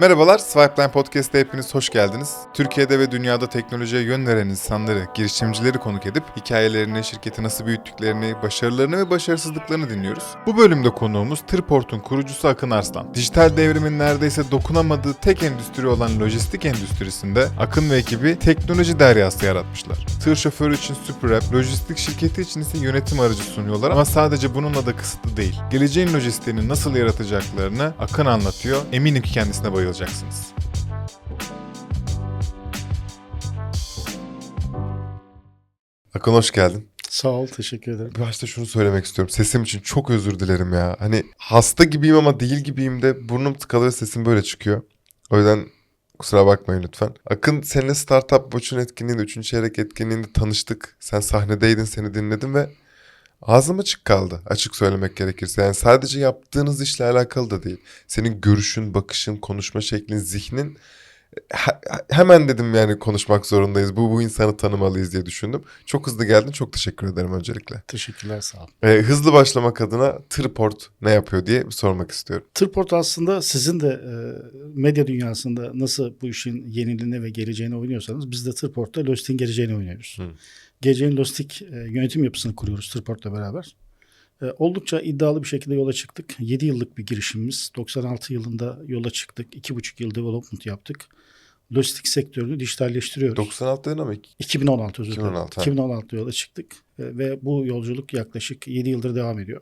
Merhabalar, Swipeline Podcast'te hepiniz hoş geldiniz. Türkiye'de ve dünyada teknolojiye yön veren insanları, girişimcileri konuk edip hikayelerini, şirketi nasıl büyüttüklerini, başarılarını ve başarısızlıklarını dinliyoruz. Bu bölümde konuğumuz Tırport'un kurucusu Akın Arslan. Dijital devrimin neredeyse dokunamadığı tek endüstri olan lojistik endüstrisinde Akın ve ekibi teknoloji deryası yaratmışlar. Tır şoförü için SuperApp, lojistik şirketi için ise yönetim aracı sunuyorlar ama sadece bununla da kısıtlı değil. Geleceğin lojistiğini nasıl yaratacaklarını Akın anlatıyor. Eminim ki kendisine bayılacaksınız. Akın hoş geldin. Sağ ol, teşekkür ederim. Başta şunu söylemek istiyorum. Sesim için çok özür dilerim ya. Hani hasta gibiyim ama değil gibiyim de burnum tıkalı ve sesim böyle çıkıyor. O yüzden kusura bakmayın lütfen. Akın seninle Startup Watch'un etkinliğinde, 3. çeyrek etkinliğinde tanıştık. Sen sahnedeydin, seni dinledim ve ağzım açık kaldı açık söylemek gerekirse. Yani sadece yaptığınız işle alakalı da değil. Senin görüşün, bakışın, konuşma şeklin, zihnin he- hemen dedim yani konuşmak zorundayız. Bu bu insanı tanımalıyız diye düşündüm. Çok hızlı geldin. Çok teşekkür ederim öncelikle. Teşekkürler, sağ ol. Ee, hızlı başlamak adına Tırport ne yapıyor diye sormak istiyorum. Tırport aslında sizin de e, medya dünyasında nasıl bu işin yeniliğine ve geleceğine oynuyorsanız biz de Tırport'ta Lostik'in geleceğine oynuyoruz. Hı. Geleceğin Lostik e, yönetim yapısını kuruyoruz Tırport'la beraber. E, oldukça iddialı bir şekilde yola çıktık. 7 yıllık bir girişimimiz. 96 yılında yola çıktık. 2,5 yıl development yaptık. Lojistik sektörünü dijitalleştiriyoruz. 96 dedin ama 2016 özür dilerim. 2016, ha. 2016 yola çıktık E, ve bu yolculuk yaklaşık 7 yıldır devam ediyor.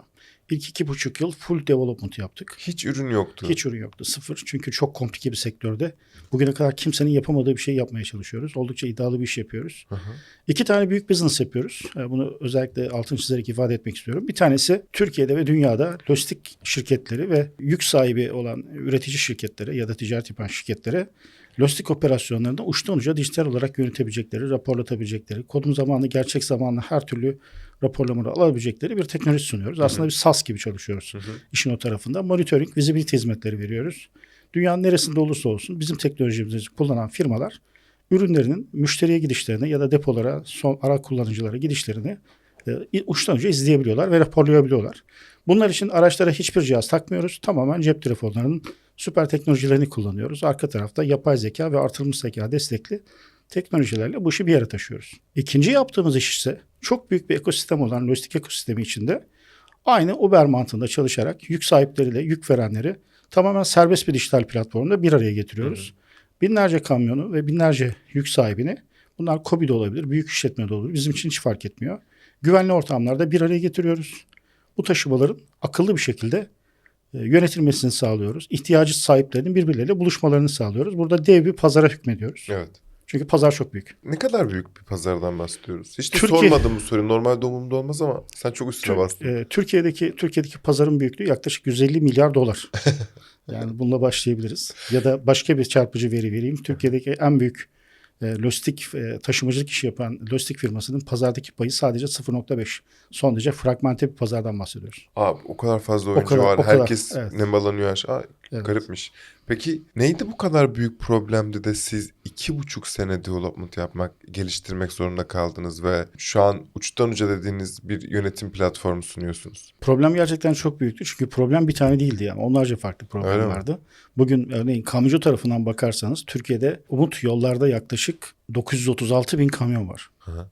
İlk iki buçuk yıl full development yaptık. hiç ürün yoktu. Hiç ürün yoktu. Sıfır. Çünkü çok komplike bir sektörde. Bugüne kadar kimsenin yapamadığı bir şey yapmaya çalışıyoruz. Oldukça iddialı bir iş yapıyoruz. Hı hı. İki tane büyük business yapıyoruz. E, Bunu özellikle altın çizerek ifade etmek istiyorum. Bir tanesi Türkiye'de ve dünyada lojistik şirketleri ve yük sahibi olan üretici şirketlere ya da ticaret yapan şirketlere lojistik operasyonlarında uçtan uca dijital olarak yönetebilecekleri, raporlatabilecekleri, kodum zamanlı, gerçek zamanlı her türlü raporlamaları alabilecekleri bir teknoloji sunuyoruz. Aslında bir SaaS gibi çalışıyoruz Hı hı. işin o tarafında. Monitoring, visibility hizmetleri veriyoruz. Dünyanın neresinde olursa olsun bizim teknolojimizi kullanan firmalar ürünlerinin müşteriye gidişlerini ya da depolara, son ara kullanıcılara gidişlerini e, uçtan uca izleyebiliyorlar ve raporlayabiliyorlar. Bunlar için araçlara hiçbir cihaz takmıyoruz. Tamamen cep telefonlarının süper teknolojilerini kullanıyoruz. Arka tarafta yapay zeka ve artırılmış zeka destekli teknolojilerle bu işi bir yere taşıyoruz. İkinci yaptığımız iş ise çok büyük bir ekosistem olan lojistik ekosistemi içinde aynı Uber mantığında çalışarak yük sahipleriyle yük verenleri tamamen serbest bir dijital platformda bir araya getiriyoruz. Binlerce kamyonu ve binlerce yük sahibini bunlar KOBİ de olabilir, büyük işletme de olabilir. Bizim için hiç fark etmiyor. Güvenli ortamlarda bir araya getiriyoruz. Bu taşımaların akıllı bir şekilde yönetilmesini sağlıyoruz. İhtiyacı sahiplerinin birbirleriyle buluşmalarını sağlıyoruz. Burada dev bir pazara hükmediyoruz. Evet. Çünkü pazar çok büyük. Ne kadar büyük bir pazardan bahsediyoruz? Hiç de Türkiye- sormadım bu soruyu. Normalde umurumda olmaz ama sen çok üstüne bastın. E, Türkiye'deki Türkiye'deki pazarın büyüklüğü yaklaşık 150 milyar dolar. yani bununla başlayabiliriz. Ya da başka bir çarpıcı veri vereyim. Türkiye'deki en büyük e, lojistik e, taşımacılık işi yapan lojistik firmasının pazardaki payı sadece 0.5. Son derece fragmente bir pazardan bahsediyoruz. Abi o kadar fazla oyuncu kadar, var. o kadar. Herkes Evet. nemalanıyor Evet. Garipmiş. Peki neydi bu kadar büyük problemdi de siz iki buçuk sene development yapmak, geliştirmek zorunda kaldınız ve şu an uçtan uca dediğiniz bir yönetim platformu sunuyorsunuz? Problem gerçekten çok büyüktü. Çünkü problem bir tane değildi yani. Onlarca farklı problem Öyle mi? vardı. Bugün örneğin kamyoncu tarafından bakarsanız Türkiye'de umut yollarda yaklaşık 936 bin kamyon var. Hı hı.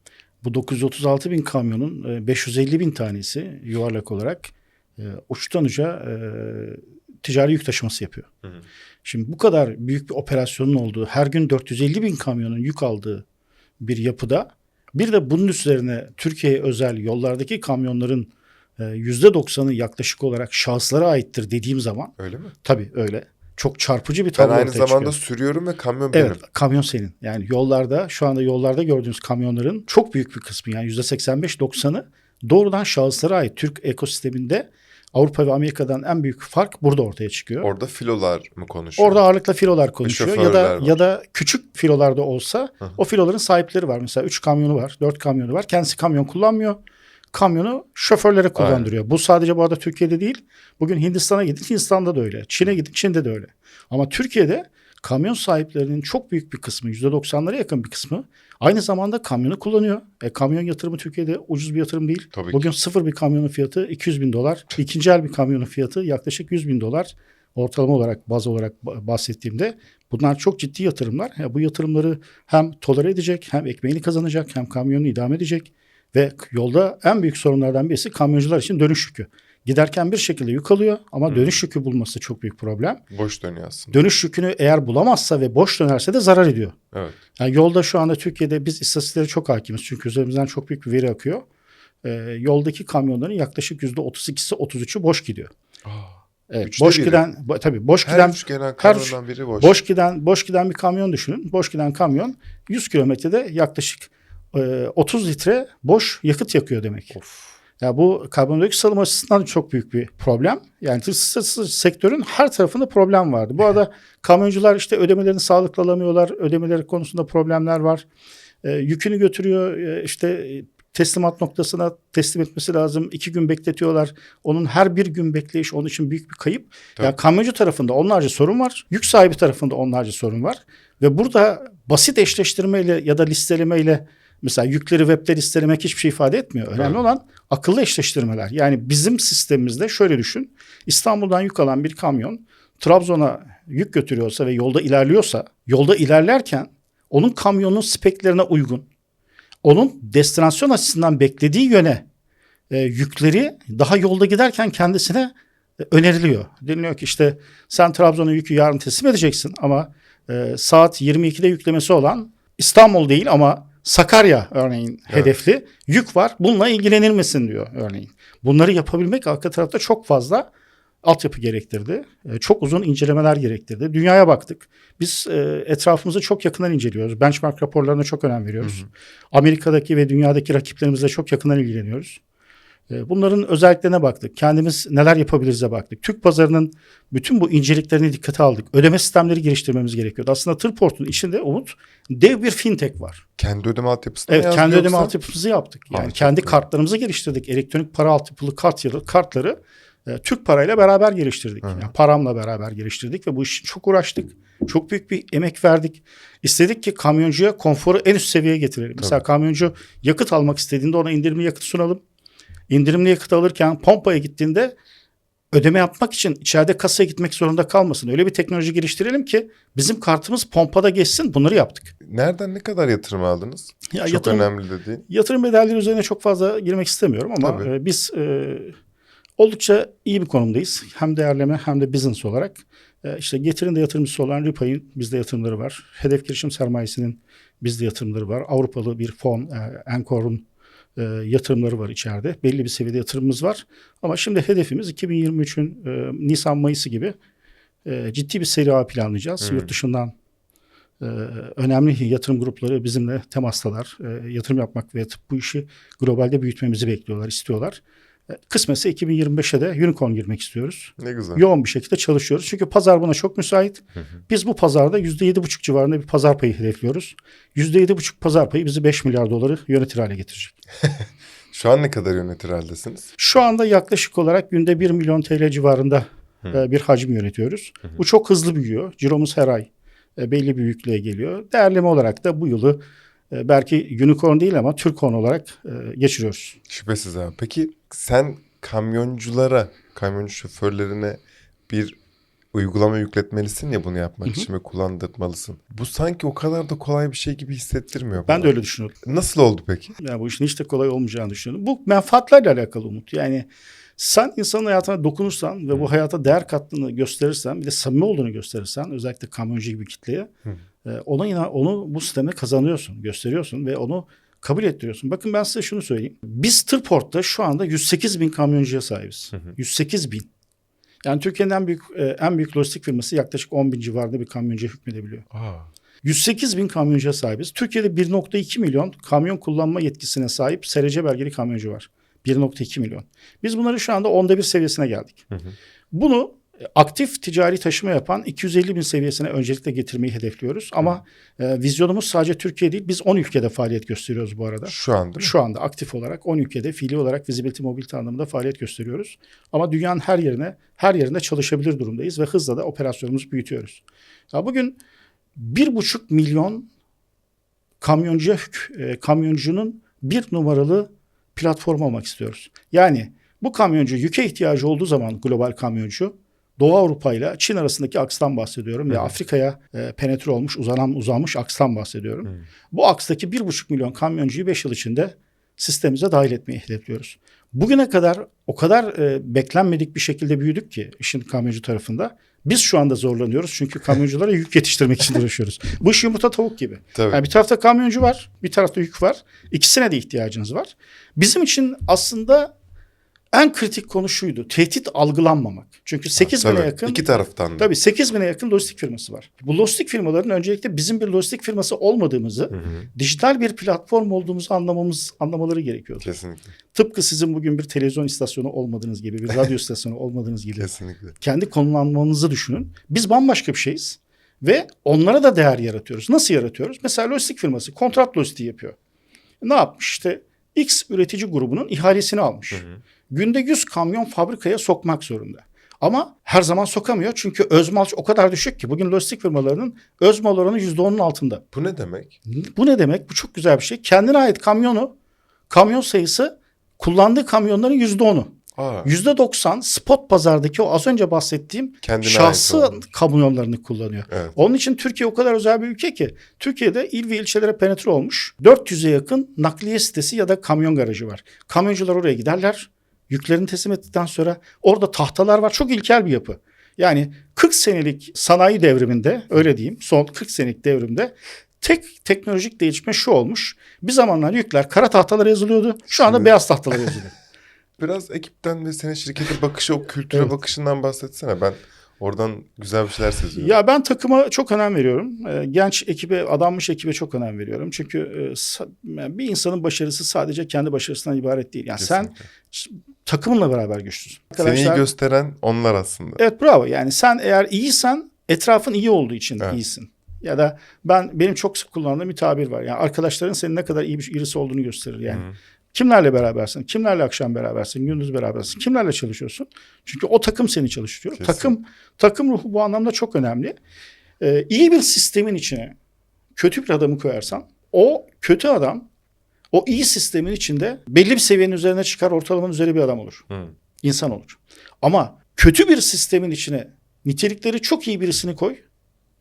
Bu 936 bin kamyonun e, 550 bin tanesi yuvarlak olarak e, uçtan uca e, ticari yük taşıması yapıyor. Hı hı. Şimdi bu kadar büyük bir operasyonun olduğu, her gün 450 bin kamyonun yük aldığı bir yapıda bir de bunun üzerine Türkiye'ye özel yollardaki kamyonların e, %90'ı yaklaşık olarak şahıslara aittir dediğim zaman Öyle mi? tabii öyle. Çok çarpıcı bir Ben tablo aynı ortaya zamanda çıkıyor. sürüyorum ve kamyon benim. Evet kamyon senin. Yani yollarda şu anda yollarda gördüğünüz kamyonların çok büyük bir kısmı yani %85-90'ı doğrudan şahıslara ait. Türk ekosisteminde Avrupa ve Amerika'dan en büyük fark burada ortaya çıkıyor. Orada filolar mı konuşuyor? Orada ağırlıkla filolar konuşuyor ya da var. ya da küçük filolarda olsa Hı hı. o filoların sahipleri var. Mesela 3 kamyonu var, 4 kamyonu var. Kendisi kamyon kullanmıyor. Kamyonu şoförlere kullandırıyor. Bu sadece bu arada Türkiye'de değil. Bugün Hindistan'a gidin, Hindistan'da da öyle. Çin'e gidin, Çin'de de öyle. Ama Türkiye'de kamyon sahiplerinin çok büyük bir kısmı, %90'lara yakın bir kısmı aynı zamanda kamyonu kullanıyor. E, kamyon yatırımı Türkiye'de ucuz bir yatırım değil. Tabii ki. Bugün sıfır bir kamyonun fiyatı 200 bin dolar. İkinci el bir kamyonun fiyatı yaklaşık 100 bin dolar. ortalama olarak baz olarak ba- bahsettiğimde bunlar çok ciddi yatırımlar. Ya bu yatırımları hem tolere edecek, hem ekmeğini kazanacak, hem kamyonunu idame edecek ve yolda en büyük sorunlardan birisi kamyoncular için dönüş yükü. Giderken bir şekilde yük alıyor ama dönüş yükü bulması çok büyük problem. Boş dönüyor aslında. Dönüş yükünü eğer bulamazsa ve boş dönerse de zarar ediyor. Evet. Yani yolda şu anda Türkiye'de biz istatistiklere çok hakimiz çünkü üzerimizden çok büyük bir veri akıyor. Ee, yoldaki kamyonların yaklaşık %32'si 33'ü boş gidiyor. Evet, Üçte boş biri. giden bo- tabii boş Her giden üç gelen her kamyondan biri boş. boş giden boş giden bir kamyon düşünün. Boş giden kamyon 100 kilometrede yaklaşık e, 30 litre boş yakıt yakıyor demek. Of. Ya bu karbondioksit salımı açısından çok büyük bir problem. Yani tır sektörün her tarafında problem vardı. Bu arada kamyoncular işte ödemelerini sağlıklı alamıyorlar. Ödemeleri konusunda problemler var. E, yükünü götürüyor e, işte teslimat noktasına teslim etmesi lazım. İki gün bekletiyorlar. Onun her bir gün bekleyiş onun için büyük bir kayıp. Tabii. Ya kamyoncu tarafında onlarca sorun var. Yük sahibi tarafında onlarca sorun var. Ve burada basit eşleştirmeyle ya da listelemeyle mesela yükleri webde listelemek hiçbir şey ifade etmiyor. Önemli Evet. olan akıllı eşleştirmeler. Yani bizim sistemimizde şöyle düşün. İstanbul'dan yük alan bir kamyon Trabzon'a yük götürüyorsa ve yolda ilerliyorsa yolda ilerlerken onun kamyonun speklerine uygun onun destinasyon açısından beklediği yöne e, yükleri daha yolda giderken kendisine e, öneriliyor. Deniliyor ki işte sen Trabzon'a yükü yarın teslim edeceksin ama e, saat 22'de yüklemesi olan İstanbul değil ama Sakarya örneğin Evet. hedefli yük var. Bununla ilgilenir misin diyor örneğin. Bunları yapabilmek arka tarafta çok fazla altyapı gerektirdi. E, Çok uzun incelemeler gerektirdi. Dünyaya baktık. Biz e, etrafımızı çok yakından inceliyoruz. Benchmark raporlarına çok önem veriyoruz. Amerika'daki ve dünyadaki rakiplerimizle çok yakından ilgileniyoruz. E, Bunların özelliklerine baktık. Kendimiz neler yapabiliriz'e baktık. Türk pazarının bütün bu inceliklerini dikkate aldık. Ödeme sistemleri geliştirmemiz gerekiyordu. Aslında Tırport'un içinde Umut dev bir fintech var. Kendi ödeme altyapısına Evet kendi ödeme altyapımızı yaptık. Yani çok kendi kartlarımızı geliştirdik. Elektronik para altyapılı kart da kartları e, Türk parayla beraber geliştirdik. Hı. Yani paramla beraber geliştirdik ve bu iş için çok uğraştık. Çok büyük bir emek verdik. İstedik ki kamyoncuya konforu en üst seviyeye getirelim. Mesela kamyoncu yakıt almak istediğinde ona indirimli yakıt sunalım. İndirimli yakıt alırken pompaya gittiğinde ödeme yapmak için içeride kasaya gitmek zorunda kalmasın. Öyle bir teknoloji geliştirelim ki bizim kartımız pompada geçsin. Bunları yaptık. Nereden ne kadar yatırım aldınız? Ya Çok yatırım- önemli dediğin. Yatırım bedelleri üzerine çok fazla girmek istemiyorum ama Tabii. e, biz e, oldukça iyi bir konumdayız. Hem değerleme hem de business olarak. E, işte getirin de yatırımcısı olan Ripay'ın bizde yatırımları var. Hedef girişim sermayesinin bizde yatırımları var. Avrupalı bir fon, e, Encore'un e, yatırımları var içeride. Belli bir seviyede yatırımımız var. Ama şimdi hedefimiz 2023'ün e, Nisan-Mayıs'ı gibi e, ciddi bir seri ağ planlayacağız. Hmm. Yurt dışından e, önemli yatırım grupları bizimle temastalar. E, yatırım yapmak ve bu işi globalde büyütmemizi bekliyorlar, istiyorlar. Kısmetse 2025'e de unicorn girmek istiyoruz. Ne güzel. Yoğun bir şekilde çalışıyoruz. Çünkü pazar buna çok müsait. Biz bu pazarda %7,5 civarında bir pazar payı hedefliyoruz. %7,5 pazar payı bizi 5 milyar doları yönetir hale getirecek. Şu an ne kadar yönetir haldesiniz? Şu anda yaklaşık olarak günde 1 milyon TL civarında e, bir hacim yönetiyoruz. Bu çok hızlı büyüyor. Ciromuz her ay e, belli bir büyüklüğe geliyor. Değerleme olarak da bu yılı belki unicorn değil ama Türkon olarak e, geçiriyoruz. Şüphesiz abi. Peki sen kamyonculara, kamyoncu şoförlerine bir uygulama yükletmelisin ya bunu yapmak için ve kullandırmalısın. Bu sanki o kadar da kolay bir şey gibi hissettirmiyor Ben bana. de öyle düşünüyorum. Nasıl oldu peki? Yani bu işin hiç de kolay olmayacağını düşünüyorum. Bu menfaatlerle alakalı Umut. Yani sen insanın hayatına dokunursan ve bu hayata değer kattığını gösterirsen bir de samimi olduğunu gösterirsen özellikle kamyoncu gibi kitleye e, ona inan, onu bu sisteme kazanıyorsun, gösteriyorsun ve onu kabul ettiriyorsun. Bakın ben size şunu söyleyeyim. Biz Tırport'ta şu anda 108 bin kamyoncuya sahibiz. 108 bin. Yani Türkiye'nin en büyük e, en büyük lojistik firması yaklaşık 10 bin civarında bir kamyoncuya hükmedebiliyor. Aa, 108 bin kamyoncuya sahibiz. Türkiye'de 1.2 milyon kamyon kullanma yetkisine sahip SRC belgeli kamyoncu var. 1.2 milyon. Biz bunları şu anda onda bir seviyesine geldik. Bunu e, aktif ticari taşıma yapan 250 bin seviyesine öncelikle getirmeyi hedefliyoruz. Ama e, vizyonumuz sadece Türkiye değil. Biz 10 ülkede faaliyet gösteriyoruz bu arada. şu an değil mi? Şu anda aktif olarak 10 ülkede fiili olarak visibility mobility anlamında faaliyet gösteriyoruz. Ama dünyanın her yerine her yerinde çalışabilir durumdayız ve hızla da operasyonumuzu büyütüyoruz. Ya bugün bir buçuk milyon kamyoncuya hük- e, kamyoncunun bir numaralı platform olmak istiyoruz. Yani bu kamyoncu yüke ihtiyacı olduğu zaman global kamyoncu Doğu Avrupa ile Çin arasındaki akstan bahsediyorum ve. Afrika'ya e, penetre olmuş, uzanan uzanmış akstan bahsediyorum. Hı. Bu akstaki 1,5 milyon kamyoncuyu 5 yıl içinde sistemimize dahil etmeyi hedefliyoruz. Bugüne kadar o kadar e, beklenmedik bir şekilde büyüdük ki işin kamyoncu tarafında. Biz şu anda zorlanıyoruz çünkü kamyonculara yük yetiştirmek için uğraşıyoruz. Bu iş yumurta tavuk gibi. Tabii. Yani bir tarafta kamyoncu var, bir tarafta yük var. İkisine de ihtiyacınız var. Bizim için aslında en kritik konu şuydu. Tehdit algılanmamak. Çünkü 8 bine yakın İki taraftan da. Tabii 8 bine yakın lojistik firması var. Bu lojistik firmaların öncelikle bizim bir lojistik firması olmadığımızı, Hı hı. dijital bir platform olduğumuzu anlamamız anlamaları gerekiyordu. Kesinlikle. Tıpkı sizin bugün bir televizyon istasyonu olmadığınız gibi, bir radyo istasyonu olmadığınız gibi. Kesinlikle. Kendi konumlanmanızı düşünün. Biz bambaşka bir şeyiz ve onlara da değer yaratıyoruz. Nasıl yaratıyoruz? Mesela lojistik firması kontrat lojistiği yapıyor. Ne yapmış? İşte X üretici grubunun ihalesini almış. Hı hı. Günde 100 kamyon fabrikaya sokmak zorunda. Ama her zaman sokamıyor çünkü özmal o kadar düşük ki bugün lojistik firmalarının özmal oranı %10'un altında. Bu ne demek? Bu ne demek? Bu çok güzel bir şey. Kendine ait kamyonu, kamyon sayısı kullandığı kamyonların %10'u. Aa, %90 spot pazardaki o az önce bahsettiğim kendine şahsı kamyonlarını kullanıyor. Evet. Onun için Türkiye o kadar özel bir ülke ki Türkiye'de il ve ilçelere penetre olmuş 400'e yakın nakliye sitesi ya da kamyon garajı var. Kamyoncular oraya giderler. Yüklerini teslim ettikten sonra orada tahtalar var. Çok ilkel bir yapı. Yani 40 senelik sanayi devriminde öyle diyeyim son 40 senelik devrimde tek teknolojik değişme şu olmuş. Bir zamanlar yükler kara tahtalara yazılıyordu. Şu anda Şimdi- beyaz tahtalara yazılıyor. Biraz ekipten ve senin şirkete bakışı, o kültüre Evet. bakışından bahsetsene. Ben oradan güzel bir şeyler seziyorum. Ya ben takıma çok önem veriyorum. Ee, Genç ekibe, adanmış ekibe çok önem veriyorum. Çünkü e, bir insanın başarısı sadece kendi başarısından ibaret değil. Yani sen Kesinlikle. takımınla beraber güçlüsün. Seni iyi gösteren onlar aslında. Evet bravo. Yani sen eğer iyisen etrafın iyi olduğu için Evet. iyisin. Ya da ben benim çok sık kullandığım bir tabir var. Yani arkadaşların senin ne kadar iyi bir birisi olduğunu gösterir yani. Hı. Kimlerle berabersin? Kimlerle akşam berabersin? Gündüz berabersin? Kimlerle çalışıyorsun? Çünkü o takım seni çalıştırıyor. Kesin. Takım takım ruhu bu anlamda çok önemli. Ee, iyi bir sistemin içine kötü bir adamı koyarsan o kötü adam o iyi sistemin içinde belli bir seviyenin üzerine çıkar ortalamanın üzeri bir adam olur. Hı. İnsan olur. Ama kötü bir sistemin içine nitelikleri çok iyi birisini koy.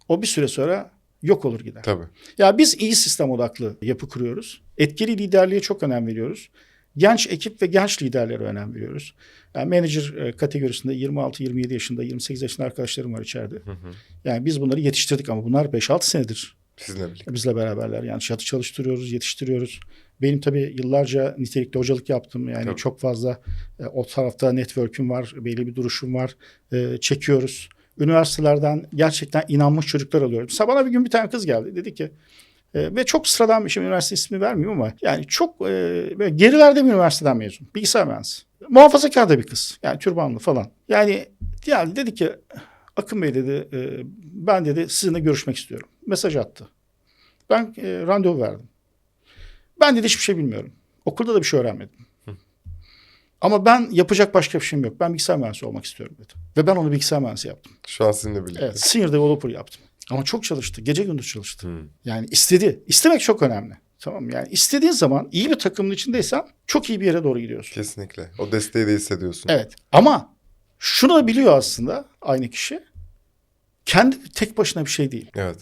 O bir süre sonra yok olur gider. Tabii. Ya biz iyi sistem odaklı yapı kuruyoruz. Etkili liderliğe çok önem veriyoruz. Genç ekip ve genç liderlere önem veriyoruz. Yani manager e, kategorisinde 26-27 yaşında, 28 yaşında arkadaşlarım var içeride. Hı hı. Yani biz bunları yetiştirdik ama bunlar 5-6 senedir Sizinle birlikte. bizle beraberler. Yani çatı çalıştırıyoruz, yetiştiriyoruz. Benim tabii yıllarca nitelikli hocalık yaptım. Yani Tabii. çok fazla e, o tarafta network'üm var, belli bir duruşum var. E, çekiyoruz. Üniversitelerden gerçekten inanmış çocuklar alıyorum. Mesela bana bir gün bir tane kız geldi. Dedi ki e, ve çok sıradan bir şey üniversite ismi vermiyorum ama yani çok e, böyle gerilerde bir üniversiteden mezun. Bilgisayar mühendisi. Muhafazakar da bir kız. Yani türbanlı falan. Yani yani dedi ki Akın Bey dedi e, ben dedi sizinle görüşmek istiyorum. Mesaj attı. Ben e, randevu verdim. Ben dedi hiçbir şey bilmiyorum. Okulda da bir şey öğrenmedim. Ama ben yapacak başka bir şeyim yok. Ben bilgisayar mühendisi olmak istiyorum dedi. Ve ben onu bilgisayar mühendisi yaptım. Şu an sizinle birlikte. Evet, senior developer yaptım. Ama çok çalıştı. Gece gündüz çalıştı. Hı. Yani istedi. İstemek çok önemli. Tamam yani istediğin zaman iyi bir takımın içindeysen çok iyi bir yere doğru gidiyorsun. Kesinlikle. O desteği de hissediyorsun. Evet. Ama şunu da biliyor aslında aynı kişi. Kendi tek başına bir şey değil. Evet.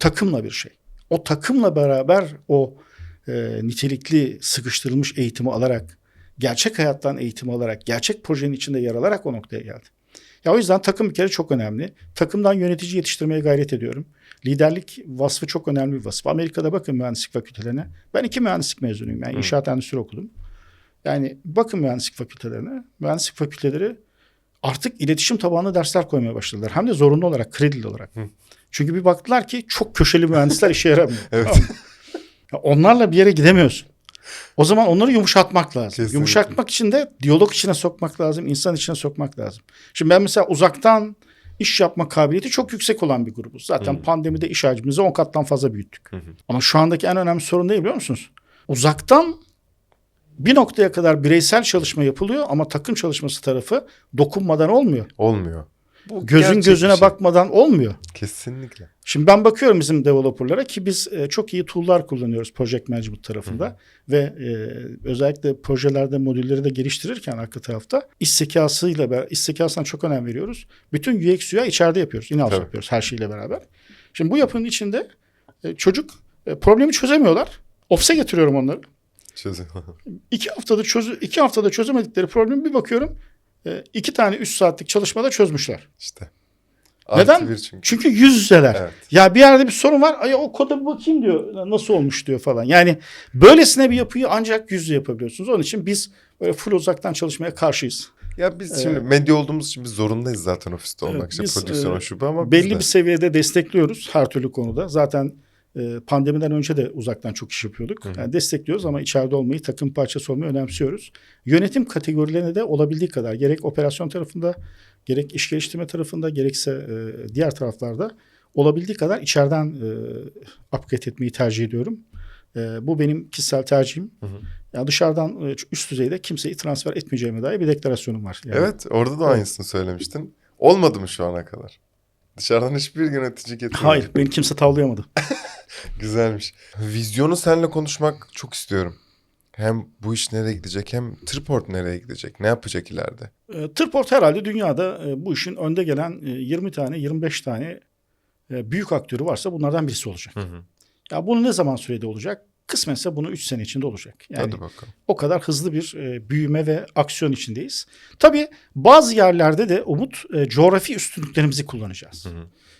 takımla bir şey. O takımla beraber o e, nitelikli sıkıştırılmış eğitimi alarak, gerçek hayattan eğitim alarak, gerçek projenin içinde yer alarak o noktaya geldi. Ya o yüzden takım bir kere çok önemli. Takımdan yönetici yetiştirmeye gayret ediyorum. Liderlik vasfı çok önemli bir vasıf. Amerika'da bakın mühendislik fakültelerine. Ben iki mühendislik mezunuyum. Yani Hı. inşaat endüstri okudum. Yani bakın mühendislik fakültelerine. Mühendislik fakülteleri artık iletişim tabanlı dersler koymaya başladılar. Hem de zorunlu olarak, kredili olarak. Hı. Çünkü bir baktılar ki çok köşeli mühendisler işe yaramıyor. Evet. Tamam mı? Ya Onlarla bir yere gidemiyorsun. O zaman onları yumuşatmak lazım. Kesinlikle. Yumuşatmak için de diyalog içine sokmak lazım, insan içine sokmak lazım. Şimdi ben mesela uzaktan iş yapma kabiliyeti çok yüksek olan bir grubuz. Zaten Hı. pandemide iş hacmimizi 10 kattan fazla büyüttük. Hı. Ama şu andaki en önemli sorun ne biliyor musunuz? Uzaktan bir noktaya kadar bireysel çalışma yapılıyor ama takım çalışması tarafı dokunmadan olmuyor. Olmuyor. Bu Gözün gerçek gözüne şey. bakmadan olmuyor. Kesinlikle. Şimdi ben bakıyorum bizim developerlara ki biz e, çok iyi tool'lar kullanıyoruz project management tarafında ve e, özellikle projelerde modülleri de geliştirirken arka tarafta iş zekasıyla beraber iş zekasına çok önem veriyoruz. Bütün UX UI içeride yapıyoruz. In-house Tabii. yapıyoruz her şeyle beraber. Şimdi bu yapının içinde e, çocuk e, problemi çözemiyorlar. Ofise getiriyorum onları. Çözüm. İki haftada çöz iki haftada çözemedikleri problemi bir bakıyorum e, iki tane üç saatlik çalışmada çözmüşler. işte. Neden? Bir çünkü. Çünkü yüz yüzeler. Evet. Ya bir yerde bir sorun var. Ay o koda bir bakayım diyor. Nasıl olmuş diyor falan. Yani böylesine bir yapıyı ancak yüz yüze yapabiliyorsunuz. Onun için biz böyle full uzaktan çalışmaya karşıyız. Ya biz şimdi medya olduğumuz için biz zorundayız zaten ofiste olmak. Evet, işte biz, prodüksiyon e, o şu bu ama Belli de. bir seviyede destekliyoruz her türlü konuda. Zaten e, pandemiden önce de uzaktan çok iş yapıyorduk. Yani destekliyoruz ama içeride olmayı, takım parçası olmayı önemsiyoruz. Yönetim kategorilerine de olabildiği kadar gerek operasyon tarafında, gerek iş geliştirme tarafında, gerekse e, diğer taraflarda olabildiği kadar içeriden e, upgrade etmeyi tercih ediyorum. E, bu benim kişisel tercihim. Yani dışarıdan e, üst düzeyde kimseyi transfer etmeyeceğime dair bir deklarasyonum var. Yani Evet orada da aynısını söylemiştin. Olmadı mı şu ana kadar? Dışarıdan hiçbir yönetici getirmedi. Hayır, beni kimse tavlayamadı. Güzelmiş. Vizyonu seninle konuşmak çok istiyorum. Hem bu iş nereye gidecek hem Triport nereye gidecek? Ne yapacak ileride? E, Tırport herhalde dünyada e, bu işin önde gelen e, 20 tane 25 tane e, büyük aktörü varsa bunlardan birisi olacak. Ya bunu ne zaman sürede olacak? Kısmetse bunu 3 sene içinde olacak. Yani Hadi bakalım. o kadar hızlı bir e, büyüme ve aksiyon içindeyiz. Tabii bazı yerlerde de Umut e, coğrafi üstünlüklerimizi kullanacağız.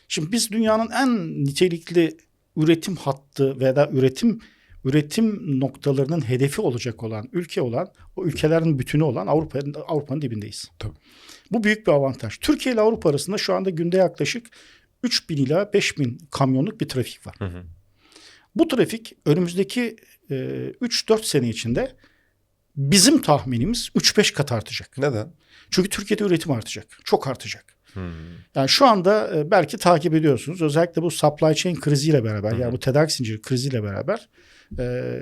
Şimdi biz dünyanın en nitelikli üretim hattı veya üretim üretim noktalarının hedefi olacak olan ülke olan o ülkelerin bütünü olan Avrupa'nın Avrupa'nın dibindeyiz. Tabii. Bu büyük bir avantaj. Türkiye ile Avrupa arasında şu anda günde yaklaşık 3000 ila 5000 kamyonluk bir trafik var. Bu trafik önümüzdeki e, 3-4 sene içinde bizim tahminimiz 3-5 kat artacak. Neden? Çünkü Türkiye'de üretim artacak. Çok artacak. Hmm. Yani şu anda e, belki takip ediyorsunuz. Özellikle bu supply chain kriziyle beraber yani bu tedarik zinciri kriziyle beraber e,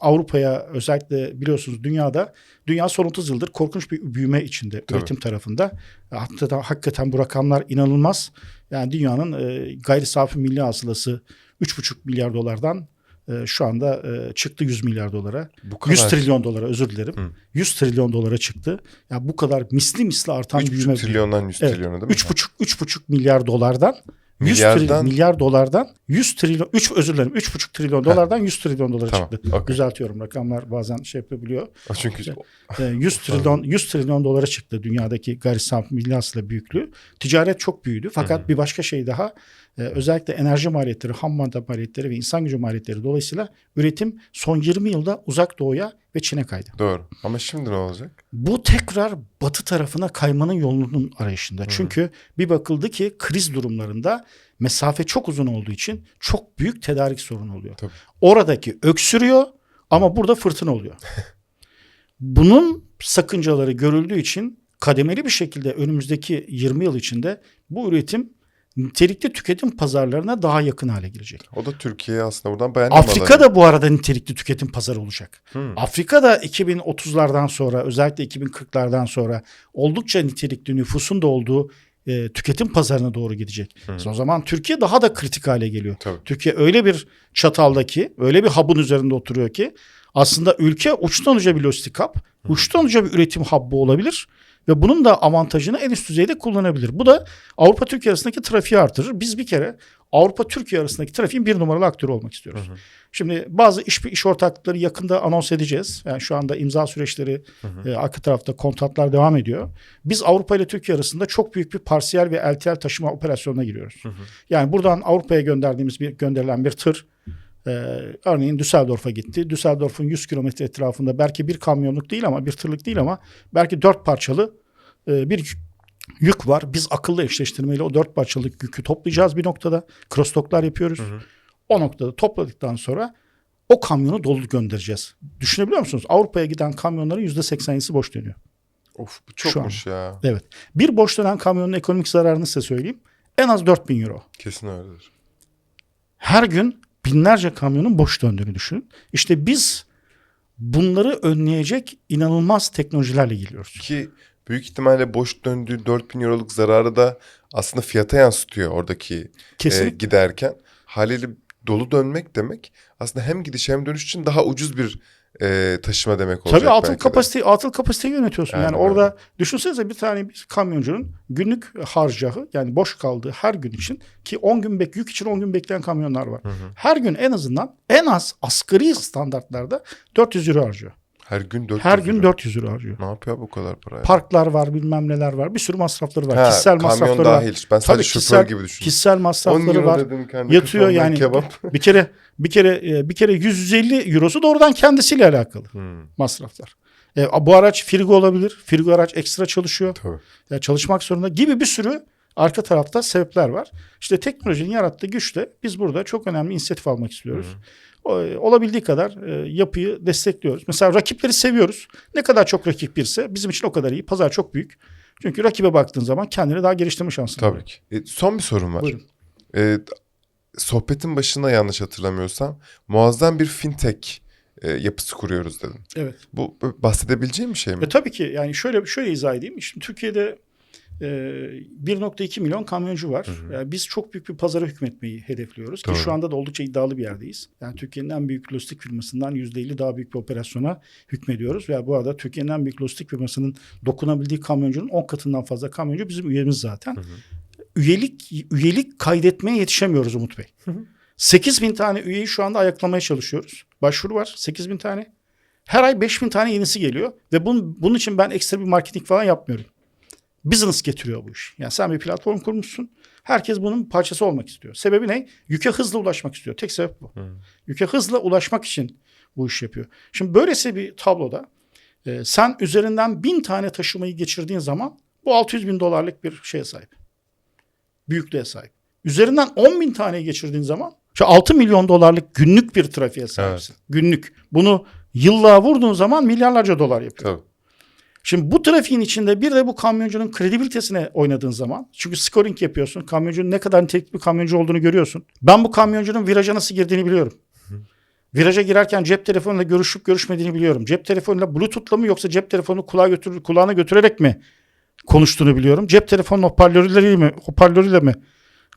Avrupa'ya özellikle biliyorsunuz dünyada dünya son 30 yıldır korkunç bir büyüme içinde Tabii. üretim tarafında. Hatta da hakikaten bu rakamlar inanılmaz. Yani dünyanın e, gayri safi milli hasılası 3,5 milyar dolardan e, şu anda e, çıktı 100 milyar dolara. Bu kadar. 100 trilyon dolara özür dilerim. Hı. 100 trilyon dolara çıktı. Ya bu kadar misli misli artan 3,5 büyüme. trilyondan 100 Evet, trilyona değil mi? 3,5 3,5 milyar dolardan 100 Milyardan- milyar dolardan 100 trilyon 3 özür dilerim 3,5 trilyon dolardan 100 trilyon dolara Tamam, çıktı. okey. Düzeltiyorum rakamlar bazen şey yapabiliyor. Çünkü Ee, 100 trilyon 100 trilyon dolara çıktı dünyadaki gayri safi milli hasıla büyüklüğü. Ticaret çok büyüdü fakat bir başka şey daha e, özellikle enerji maliyetleri, ham madde maliyetleri ve insan gücü maliyetleri dolayısıyla üretim son 20 yılda uzak doğuya ve Çin'e kaydı. doğru. Ama şimdi ne olacak? Bu tekrar batı tarafına kaymanın yolunun arayışında. Çünkü bir bakıldı ki kriz durumlarında mesafe çok uzun olduğu için çok büyük tedarik sorunu oluyor. Tabii. Oradaki öksürüyor ama burada fırtına oluyor. Bunun sakıncaları görüldüğü için kademeli bir şekilde önümüzdeki 20 yıl içinde bu üretim nitelikli tüketim pazarlarına daha yakın hale gelecek. O da Türkiye'ye aslında buradan beğendim. Afrika da bu arada nitelikli tüketim pazarı olacak. Hmm. Afrika da 2030'lardan sonra özellikle 2040'lardan sonra oldukça nitelikli nüfusun da olduğu e, tüketim pazarına doğru gidecek. O zaman Türkiye daha da kritik hale geliyor. Tabii. Türkiye öyle bir çataldaki, öyle bir hub'ın üzerinde oturuyor ki aslında ülke uçtan uca bir lojistik hub, uçtan uca bir üretim hub'ı olabilir ve bunun da avantajını en üst düzeyde kullanabilir. Bu da Avrupa Türkiye arasındaki trafiği artırır. Biz bir kere Avrupa Türkiye arasındaki trafiğin bir numaralı aktörü olmak istiyoruz. Şimdi bazı iş iş ortaklıkları yakında anons edeceğiz. Yani şu anda imza süreçleri e, arka tarafta kontratlar devam ediyor. Biz Avrupa ile Türkiye arasında çok büyük bir parsiyel ve LTL taşıma operasyonuna giriyoruz. Yani buradan Avrupa'ya gönderdiğimiz bir gönderilen bir tır e, örneğin Düsseldorf'a gitti. Düsseldorf'un 100 kilometre etrafında belki bir kamyonluk değil ama bir tırlık değil ama belki dört parçalı e, bir yük var. Biz akıllı eşleştirmeyle o dört parçalık yükü toplayacağız bir noktada. Crossdocklar yapıyoruz. O noktada topladıktan sonra o kamyonu dolu göndereceğiz. Düşünebiliyor musunuz? Avrupa'ya giden kamyonların %87'si boş dönüyor. Of bu çokmuş ya. Evet. Bir boş dönen kamyonun ekonomik zararını size söyleyeyim. En az 4000 euro. Kesin öyledir. Her gün binlerce kamyonun boş döndüğünü düşünün. İşte biz bunları önleyecek inanılmaz teknolojilerle geliyoruz. Ki büyük ihtimalle boş döndüğü 4000 euroluk zararı da aslında fiyata yansıtıyor oradaki e, giderken. Haliyle dolu dönmek demek aslında hem gidiş hem dönüş için daha ucuz bir e, taşıma demek olacak Tabii atıl kapasite atıl kapasiteyi yönetiyorsun. Aynen yani orada düşünsenize bir tane bir kamyoncunun günlük harcahı yani boş kaldığı her gün için ki 10 gün bek yük için 10 gün bekleyen kamyonlar var. Her gün en azından en az asgari standartlarda 400 euro harcıyor. Her gün 400 Her gün euro. 400 euro harcıyor. Ne yapıyor bu kadar paraya? Parklar var, bilmem neler var. Bir sürü masrafları var. Ha, kişisel kamyon masrafları dahil. var. Ben sadece Tabii şoför kişisel, gibi düşündüm. kişisel 10 masrafları var. dedim Yatıyor yani. Kebap. Bir kere bir kere e, bir kere 150 eurosu doğrudan kendisiyle alakalı Hmm, masraflar. E, bu araç frigo olabilir. Frigo araç ekstra çalışıyor. tabii. Ya çalışmak zorunda gibi bir sürü arka tarafta sebepler var. İşte teknolojinin yarattığı güçle biz burada çok önemli inisiyatif almak istiyoruz. O- e, Olabildiği kadar e, yapıyı destekliyoruz. Mesela rakipleri seviyoruz. Ne kadar çok rakip birse bizim için o kadar iyi. Pazar çok büyük. Çünkü rakibe baktığın zaman kendini daha geliştirme şansın var. Tabii ki. E, son bir sorum var. Buyurun. E, sohbetin başında yanlış hatırlamıyorsam muazzam bir fintech e, yapısı kuruyoruz dedin. Evet. Bu bu bahsedebileceğim bir şey mi? E tabii ki yani şöyle şöyle izah edeyim. Şimdi Türkiye'de e, 1.2 milyon kamyoncu var. Yani biz çok büyük bir pazara hükmetmeyi hedefliyoruz Doğru. ki şu anda da oldukça iddialı bir yerdeyiz. Yani Türkiye'nin en büyük lojistik firmasından %50 daha büyük bir operasyona hükmediyoruz. Ve bu arada Türkiye'nin en büyük lojistik firmasının dokunabildiği kamyoncunun 10 katından fazla kamyoncu bizim üyemiz zaten. Üyelik üyelik kaydetmeye yetişemiyoruz Umut Bey. 8 bin tane üyeyi şu anda ayaklamaya çalışıyoruz. Başvuru var 8 bin tane. Her ay 5 bin tane yenisi geliyor. Ve bunun, bunun için ben ekstra bir marketing falan yapmıyorum. Business getiriyor bu iş. Yani sen bir platform kurmuşsun. Herkes bunun parçası olmak istiyor. Sebebi ne? Yüke hızla ulaşmak istiyor. Tek sebep bu. Yüke hızla ulaşmak için bu iş yapıyor. Şimdi böylesi bir tabloda e, sen üzerinden bin tane taşımayı geçirdiğin zaman bu 600 bin dolarlık bir şeye sahip. Büyüklüğe sahip. Üzerinden 10 bin taneyi geçirdiğin zaman şu 6 milyon dolarlık günlük bir trafiğe sahipsin. Günlük. Bunu yıllığa vurduğun zaman milyarlarca dolar yapıyor. Tabii. Şimdi bu trafiğin içinde bir de bu kamyoncunun kredibilitesine oynadığın zaman çünkü scoring yapıyorsun. Kamyoncunun ne kadar nitelikli bir kamyoncu olduğunu görüyorsun. Ben bu kamyoncunun viraja nasıl girdiğini biliyorum. Viraja girerken cep telefonuyla görüşüp görüşmediğini biliyorum. Cep telefonuyla bluetooth'la mı yoksa cep telefonunu kulağa götür, kulağına götürerek mi konuştuğunu biliyorum. Cep telefonu hoparlörüyle mi, hoparlörüyle mi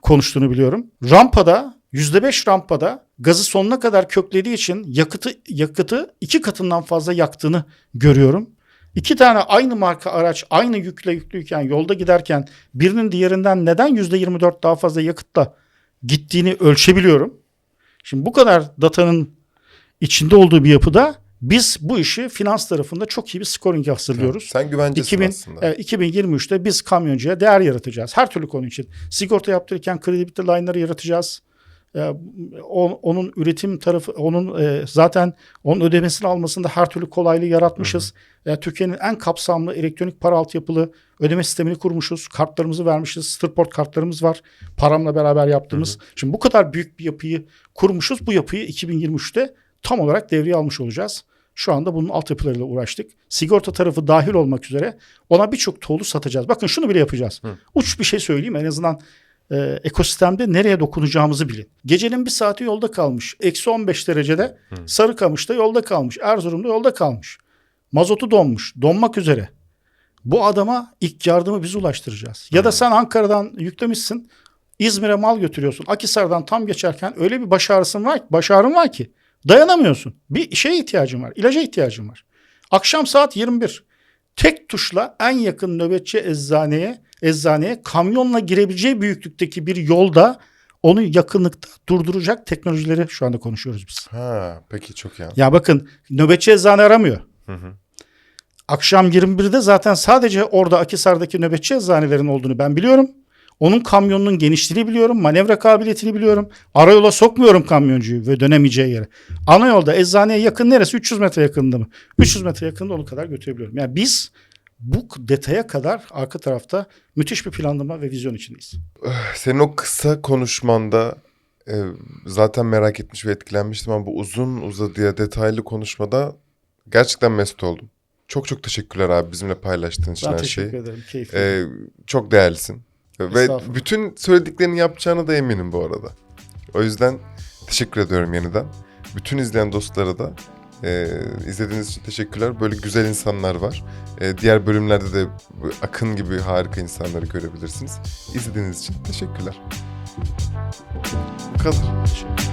konuştuğunu biliyorum. Rampada %5 rampada gazı sonuna kadar köklediği için yakıtı yakıtı iki katından fazla yaktığını görüyorum. İki tane aynı marka araç aynı yükle yüklüyken yolda giderken birinin diğerinden neden %24 daha fazla yakıtla gittiğini ölçebiliyorum. Şimdi bu kadar datanın içinde olduğu bir yapıda biz bu işi finans tarafında çok iyi bir scoring hazırlıyoruz. Sen güvencesin 2000, aslında. evet, 2023'te biz kamyoncuya değer yaratacağız. Her türlü konu için. Sigorta yaptırırken credibility line'ları yaratacağız. Ee, o- onun üretim tarafı, onun e, zaten onun ödemesini almasında her türlü kolaylığı yaratmışız. E, Türkiye'nin en kapsamlı elektronik para altyapılı ödeme sistemini kurmuşuz. Kartlarımızı vermişiz. Starport kartlarımız var. Paramla beraber yaptığımız. Şimdi bu kadar büyük bir yapıyı kurmuşuz. Bu yapıyı 2023'te tam olarak devreye almış olacağız. Şu anda bunun altyapılarıyla uğraştık. Sigorta tarafı dahil olmak üzere ona birçok tool'u satacağız. Bakın şunu bile yapacağız. Uç bir şey söyleyeyim en azından e, ekosistemde nereye dokunacağımızı bilin. Gecenin bir saati yolda kalmış. Eksi 15 derecede Sarıkamış'ta yolda kalmış. Erzurum'da yolda kalmış. Mazotu donmuş. Donmak üzere. Bu adama ilk yardımı biz ulaştıracağız. Ya da sen Ankara'dan yüklemişsin. İzmir'e mal götürüyorsun. Akisar'dan tam geçerken öyle bir baş ağrısın var, baş ağrın var ki dayanamıyorsun. Bir şeye ihtiyacın var. ilaca ihtiyacın var. Akşam saat 21. Tek tuşla en yakın nöbetçi eczaneye, eczaneye kamyonla girebileceği büyüklükteki bir yolda onu yakınlıkta durduracak teknolojileri şu anda konuşuyoruz biz. Ha, peki çok iyi. Ya bakın nöbetçi eczane aramıyor. Hı hı. Akşam 21'de zaten sadece orada Akisar'daki nöbetçi eczanelerin olduğunu ben biliyorum. Onun kamyonunun genişliğini biliyorum, manevra kabiliyetini biliyorum. Arayola sokmuyorum kamyoncuyu ve dönemeyeceği yere. Ana yolda eczaneye yakın neresi? 300 metre yakınında mı? 300 metre yakında onu kadar götürebiliyorum. Yani biz bu detaya kadar arka tarafta müthiş bir planlama ve vizyon içindeyiz. Senin o kısa konuşmanda e, zaten merak etmiş ve etkilenmiştim ama bu uzun uzadıya detaylı konuşmada gerçekten mesut oldum. Çok çok teşekkürler abi bizimle paylaştığın için Ben her teşekkür şeyi. ederim. Keyifli. E, çok değerlisin. Ve bütün söylediklerini yapacağına da eminim bu arada. O yüzden teşekkür ediyorum yeniden. Bütün izleyen dostlara da e, izlediğiniz için teşekkürler. Böyle güzel insanlar var. E, diğer bölümlerde de Akın gibi harika insanları görebilirsiniz. İzlediğiniz için teşekkürler. Bu kadar. Teşekkürler.